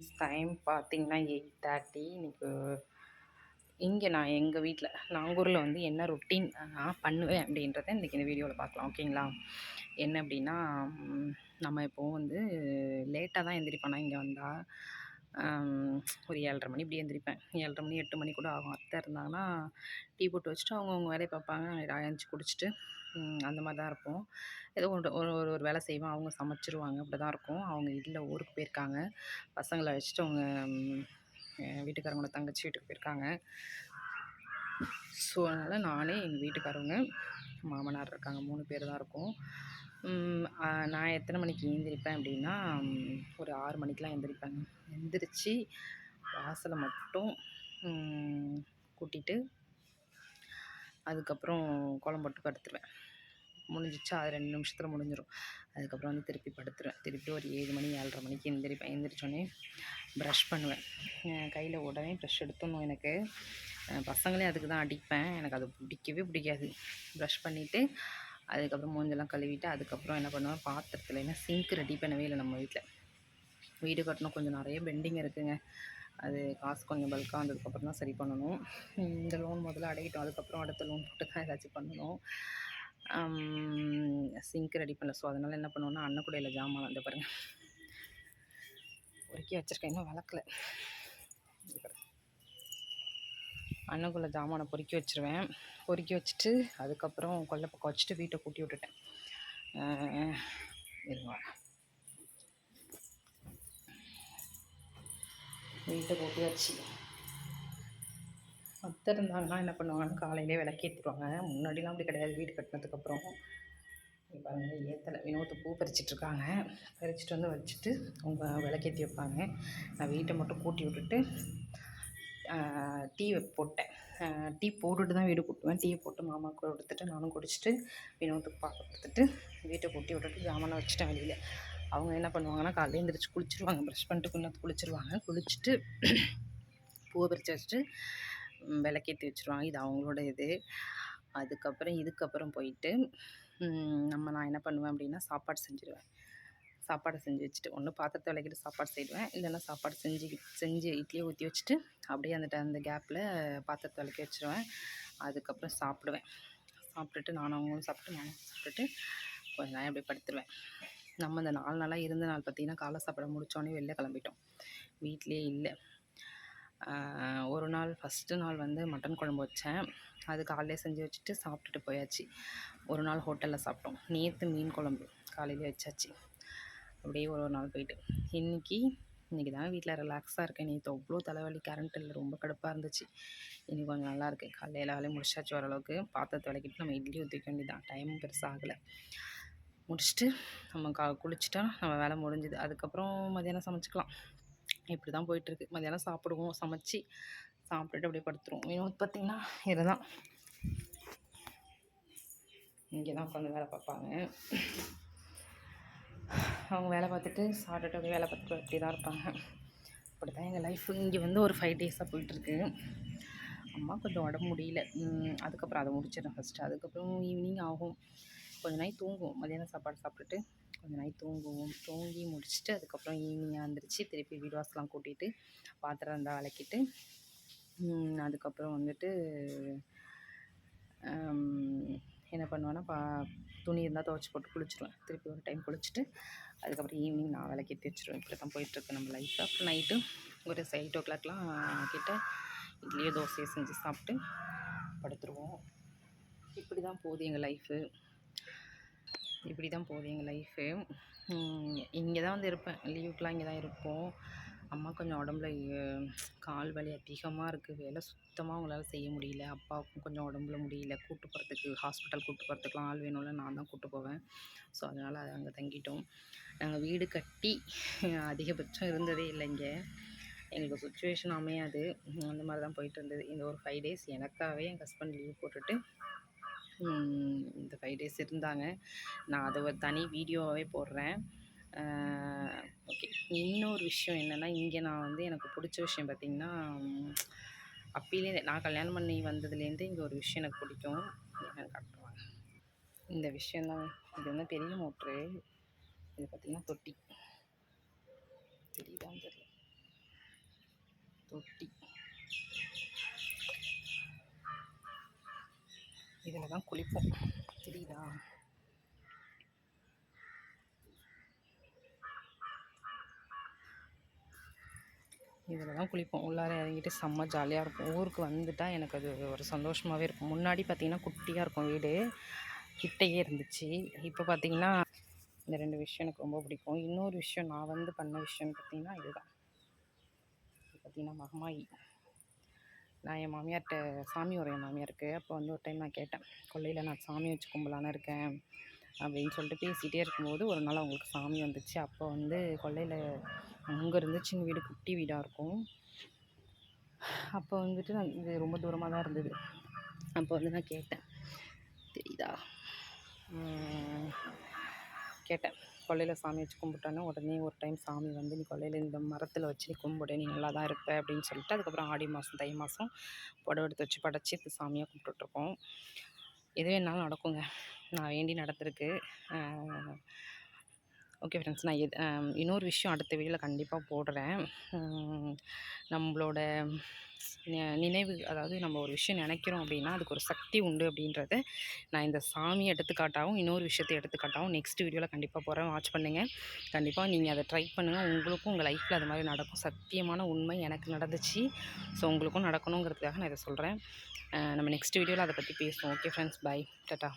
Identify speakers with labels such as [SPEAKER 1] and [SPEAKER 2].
[SPEAKER 1] Time பார்த்தீங்கன்னா eight thirty இன்றைக்கி இங்கே நான் எங்கள் வீட்டில் நாங்கூரில் வந்து என்ன ரொட்டீன் நான் பண்ணுவேன் அப்படின்றத இன்றைக்கி இந்த வீடியோவில் பார்க்கலாம் ஓகேங்களா என்ன அப்படின்னா நம்ம இப்போது வந்து லேட்டாக தான் எந்திரிப்பேன் இங்கே வந்தால் ஒரு ஏழரை மணி இப்படி எந்திரிப்பேன். ஏழரை மணி எட்டு மணி கூட ஆகும். அத்தை இருந்தாங்கன்னா டீ போட்டு வச்சுட்டு அவங்கவுங்க வேலையை பார்ப்பாங்க. அயஞ்சி குடிச்சிட்டு அந்த மாதிரி தான் இருப்போம். ஏதோ ஒரு ஒரு ஒரு வேலை செய்வோம் அவங்க சமைச்சிருவாங்க. அப்படி தான் இருக்கும். அவங்க இல்லை ஊருக்கு போயிருக்காங்க. பசங்களை வச்சுட்டு அவங்க வீட்டுக்காரங்களோட தங்கச்சி வீட்டுக்கு போயிருக்காங்க. ஸோ அதனால் நானே எங்கள் வீட்டுக்காரவங்க மாமனார் இருக்காங்க மூணு பேர் தான் இருக்கும். நான் எத்தனை மணிக்கு எழுந்திரிப்பேன் அப்படின்னா ஒரு ஆறு மணிக்கெலாம் எழுந்திரிப்பேங்க எழுந்திரிச்சி வாசலை மட்டும் கூட்டிட்டு அதுக்கப்புறம் கோலம் போட்டு படுத்துருவேன். முடிஞ்சிச்சா அது ரெண்டு நிமிஷத்தில் முடிஞ்சிடும் அதுக்கப்புறம் வந்து திருப்பி படுத்துருவேன். திருப்பி ஒரு ஏழு மணி ஏழரை மணிக்கு எந்திரிப்பேன் எந்திரிச்சோடனே ப்ரஷ் பண்ணுவேன். கையில் உடனே ப்ரஷ் எடுத்துடணும் எனக்கு. பசங்களே அதுக்கு தான் அடிப்பேன். எனக்கு அது பிடிக்கவே பிடிக்காது. ப்ரஷ் பண்ணிவிட்டு அதுக்கப்புறம் மூஞ்செல்லாம் கழுவிட்டு அதுக்கப்புறம் என்ன பண்ணுவேன்? பாத்திரத்தில் என்ன சிங்க் ரெடி பண்ணவே இல்லை நம்ம வீட்டில் வீடு கட்டணும் கொஞ்சம் நிறைய பெண்டிங் இருக்குதுங்க அது காசு கொஞ்சம் பல்காக வந்ததுக்கப்புறம் தான் சரி பண்ணணும். இந்த லோன் முதல்ல அடையிட்டோம். அதுக்கப்புறம் அடுத்த லோன் போட்டு தான் ஏதாச்சும் பண்ணணும். சிங்க் ரெடி பண்ணல. ஸோ அதனால் என்ன பண்ணுவோன்னா அன்னக்குடையில் ஜாமான் வந்து பாருங்கள் உருக்கி வச்சுருக்கேன். இன்னும் வளர்க்கல அன்னக்குள்ளே ஜாமானை பொறுக்கி வச்சுருவேன். பொறுக்கி வச்சுட்டு அதுக்கப்புறம் கொல்லை பக்கம் வச்சுட்டு வீட்டை கூட்டி விட்டுட்டேன். இருங்க வீட்டை கூட்டி வச்சு. அத்தை இருந்தாங்கன்னா என்ன பண்ணுவாங்கன்னா காலையிலே விளக்கேற்றிடுவாங்க முன்னாடிலாம் அப்படி கிடையாது. வீடு கட்டினதுக்கப்புறம். பாருங்கள் ஏற்றலை வினோத்து பூ பறிச்சிட்ருக்காங்க பறிச்சிட்டு வந்து வச்சுட்டு அவங்க விளக்கேற்றி வைப்பாங்க. நான் வீட்டை மட்டும் கூட்டி விட்டுட்டு டீ போட்டேன். டீ போட்டுட்டு தான் வீடு கூட்டுவேன். டீயை போட்டு மாமாவுக்கு கொடுத்துட்டு நானும் குடிச்சிட்டு வினோத்துக்கு பா கொடுத்துட்டு வீட்டை கூட்டி விட்டுட்டு ஜாமானை வச்சுட்டேன் வெளியில். அவங்க என்ன பண்ணுவாங்கன்னா காலையில் எழுந்திரிச்சு குளிச்சிருவாங்க. ப்ரஷ் பண்ணிட்டு கொஞ்சம் குளிச்சிருவாங்க. குளிச்சுட்டு பூவை பறித்து வச்சுட்டு விளக்கேற்றி வச்சுருவாங்க. இது அவங்களோட இது. அதுக்கப்புறம் இதுக்கப்புறம் போயிட்டு நம்ம நான் என்ன பண்ணுவேன் அப்படின்னா சாப்பாடு செஞ்சுருவேன். சாப்பாடை செஞ்சு வச்சுட்டு ஒன்று பாத்திரத்தை விளக்கிட்டு சாப்பாடு செய்வேன். இல்லைன்னா சாப்பாடு செஞ்சு செஞ்சு இட்லியை ஊற்றி வச்சுட்டு அப்படியே அந்த அந்த கேப்பில் பாத்திரத்தை விளக்கி வச்சுருவேன். அதுக்கப்புறம் சாப்பிடுவேன். சாப்பிட்டுட்டு நானும் அவங்களும் சாப்பிட்டு நானும் சாப்பிட்டுட்டு கொஞ்ச நேரம் அப்படியே படுத்துருவேன். நம்ம இந்த நாலு நாளாக இருந்த நாள் பார்த்திங்கன்னா காலை சாப்பிட முடித்தோடனே வெளில கிளம்பிட்டோம். வீட்லேயே இல்லை. ஒரு நாள் ஃபஸ்ட்டு நாள் வந்து மட்டன் குழம்பு வச்சேன். அது காலையில் செஞ்சு வச்சுட்டு சாப்பிட்டுட்டு போயாச்சு. ஒரு நாள் ஹோட்டலில் சாப்பிட்டோம். நேற்று மீன் குழம்பு காலையில் வச்சாச்சு. அப்படியே ஒரு ஒரு நாள் போயிட்டு. இன்றைக்கி இன்றைக்கி தான் வீட்டில் ரிலாக்ஸாக இருக்கேன். நேற்று அவ்வளோ தலைவலி கரண்ட் இல்லை ரொம்ப கடுப்பாக இருந்துச்சு. இன்றைக்கி கொஞ்சம் நல்லா இருக்குது காலையில் வேலையை முடிச்சாச்சு ஓரளவுக்கு. பாத்திரத்தை விளக்கிட்டு நம்ம இட்லி ஊற்றிக்க வேண்டியதான் டைமும் பெருசாக ஆகலை. முடிச்சுட்டு நம்ம கா குளிச்சுட்டா நம்ம வேலை முடிஞ்சுது. அதுக்கப்புறம் மதியானம் சமைச்சிக்கலாம். இப்படி தான் போயிட்டுருக்கு. மதியானம் சாப்பிடுவோம். சமைச்சு சாப்பிட்டுட்டு அப்படியே படுத்துருவோம். வினோத் பார்த்திங்கன்னா இதுதான். இங்கே தான் உட்காந்து வேலை பார்ப்பாங்க. அவங்க வேலை பார்த்துட்டு சாப்பிட்டுட்டு அப்படியே வேலை பார்த்துட்டு அப்படி தான் இருப்பாங்க. அப்படி தான் எங்கள் லைஃப் இங்கே வந்து ஒரு ஃபைவ் டேஸாக போயிட்டுருக்கு. அம்மா கொஞ்சம் உடம்பு முடியல. அதுக்கப்புறம் அதை முடிச்சிடறேன் ஃபஸ்ட்டு அதுக்கப்புறம் ஈவினிங் ஆகும். கொஞ்ச நாய் தூங்குவோம். மதியானம் சாப்பாடு சாப்பிட்டுட்டு கொஞ்சம் நாய் தூங்குவோம் தூங்கி முடிச்சுட்டு அதுக்கப்புறம் ஈவினிங் வந்துருச்சு திருப்பி வீடு வாசலாம் கூட்டிகிட்டு பாத்திரம் இருந்தால் விளக்கிட்டு அதுக்கப்புறம் வந்துட்டு என்ன பண்ணுவேன்னா பா துணி இருந்தால் துவச்சி போட்டு குளிச்சிடுவேன் திருப்பி ஒரு டைம் குளிச்சுட்டு அதுக்கப்புறம் ஈவினிங் நான் விளக்கி கட்டி இப்படி தான் போயிட்டுருக்கு நம்ம லைஃப் அப்புறம் நைட்டு ஒரு எயிட் ஓ கிளாக்லாம் கிட்ட இட்லியோ தோசையோ செஞ்சு சாப்பிட்டு படுத்துருவோம். இப்படி தான் போகுது எங்கள் லைஃபு இப்படி தான் போகுது எங்கள் லைஃபு இங்கே தான் வந்து இருப்பேன். லீவுக்கெலாம் இங்கே தான் இருப்போம். அம்மா கொஞ்சம் உடம்புல கால் வலி அதிகமாக இருக்குது வேலை சுத்தமாக அவங்களால செய்ய முடியல. அப்பாவுக்கும் கொஞ்சம் உடம்புல முடியல. கூட்டு போகிறதுக்கு ஹாஸ்பிட்டல் கூட்டு போகிறதுக்குலாம் ஆள் வேணும்ல நான் தான் கூட்டு போவேன். ஸோ அதனால் அதை அங்கே தங்கிட்டோம். நாங்கள் வீடு கட்டி அதிகபட்சம் இருந்ததே இல்லை இங்கே. எங்களுக்கு சுச்சுவேஷன் அமையாது. அந்த மாதிரி தான் போயிட்டு இருந்தது. இந்த ஒரு ஃபைவ் டேஸ் எனக்காகவே என் ஹஸ்பண்ட் லீவ் போட்டுட்டு இந்த ஃபைவ் டேஸ் இருந்தாங்க. நான் அதை ஒரு தனி வீடியோவாகவே போடுறேன். ஓகே இன்னொரு விஷயம் என்னென்னா இங்கே நான் வந்து எனக்கு பிடிச்ச விஷயம் பார்த்திங்கன்னா அப்பிலேருந்து நான் கல்யாணம் பண்ணி வந்ததுலேருந்து இங்கே ஒரு விஷயம் எனக்கு பிடிக்கும். எனக்கு காட்டுவாங்க? இந்த விஷயந்தான் இது வந்து பெரிய மோட்ரு. இது பார்த்திங்கன்னா தொட்டி. தெரியுதான் தெரியல. தொட்டி. இதில் தான் குளிப்போம். தெரியுதா? இதில் தான் குளிப்போம். உள்ளார இறங்கிட்டு செம்ம ஜாலியாக இருக்கும். ஊருக்கு வந்துட்டால் எனக்கு அது ஒரு சந்தோஷமாகவே இருக்கும். முன்னாடி பார்த்திங்கன்னா குட்டியாக இருக்கும் வீடு. கிட்டையே இருந்துச்சு. இப்போ பார்த்திங்கன்னா இந்த ரெண்டு விஷயம் எனக்கு ரொம்ப பிடிக்கும். இன்னொரு விஷயம் நான் வந்து பண்ண விஷயம்னு பார்த்திங்கன்னா இதுதான். பார்த்திங்கன்னா மகமாயி. நான் என் மாமியார்கிட்ட சாமி ஒரு என் மாமியாருக்கு அப்போ வந்து ஒரு டைம் நான் கேட்டேன் கொல்லையில் நான் சாமி வச்சு கும்பலான்னு இருக்கேன் அப்படின்னு சொல்லிட்டு பேசிகிட்டே இருக்கும்போது ஒரு நாள் அவங்களுக்கு சாமி வந்துச்சு. அப்போ வந்து கொல்லையில் அங்கே இருந்துச்சு எங்கள் வீடு குட்டி வீடாக இருக்கும். அப்போ வந்துட்டு நான் இது ரொம்ப தூரமாக தான் இருந்தது. அப்போ வந்து நான் கேட்டேன் தெரியுதா? கேட்டேன். கொல்லையில் சாமி வச்சு கும்பிட்டோன்னே உடனே ஒரு டைம் சாமி வந்து நீ கொல்லையில் இந்த மரத்தில் வச்சு நீ கும்பிடு நீ நல்லா தான் இருப்ப அப்படின்னு சொல்லிட்டு அதுக்கப்புறம் ஆடி மாதம் தை மாதம் புடவை எடுத்து வச்சு படைச்சி இப்போ சாமியாக கும்பிட்டுட்ருக்கோம். எது வேணாலும் நடக்குங்க. நான் வேண்டி நடந்திருக்கு. ஓகே ஃப்ரெண்ட்ஸ் நான் எது இன்னொரு விஷயம் அடுத்த வீடியோவில் கண்டிப்பாக போடுறேன். நம்மளோட நினைவு அதாவது நம்ம ஒரு விஷயம் நினைக்கிறோம் அப்படின்னா அதுக்கு ஒரு சக்தி உண்டு அப்படின்றத நான் இந்த சாமி எடுத்துக்காட்டாகவும் இன்னொரு விஷயத்தை எடுத்துக்காட்டாகவும் நெக்ஸ்ட் வீடியோவில் கண்டிப்பாக போகிறேன் வாட்ச் பண்ணுங்கள் கண்டிப்பாக நீங்கள் அதை ட்ரை பண்ணுங்கள் உங்களுக்கும் உங்கள் லைஃப்பில் அது மாதிரி நடக்கும். சத்தியமான உண்மை எனக்கு நடந்துச்சு. ஸோ உங்களுக்கும் நடக்கணுங்கிறதுக்காக நான் இதை சொல்கிறேன் நம்ம நெக்ஸ்ட் வீடியோவில் அதை பற்றி பேசுவோம். Okay friends by ta-ta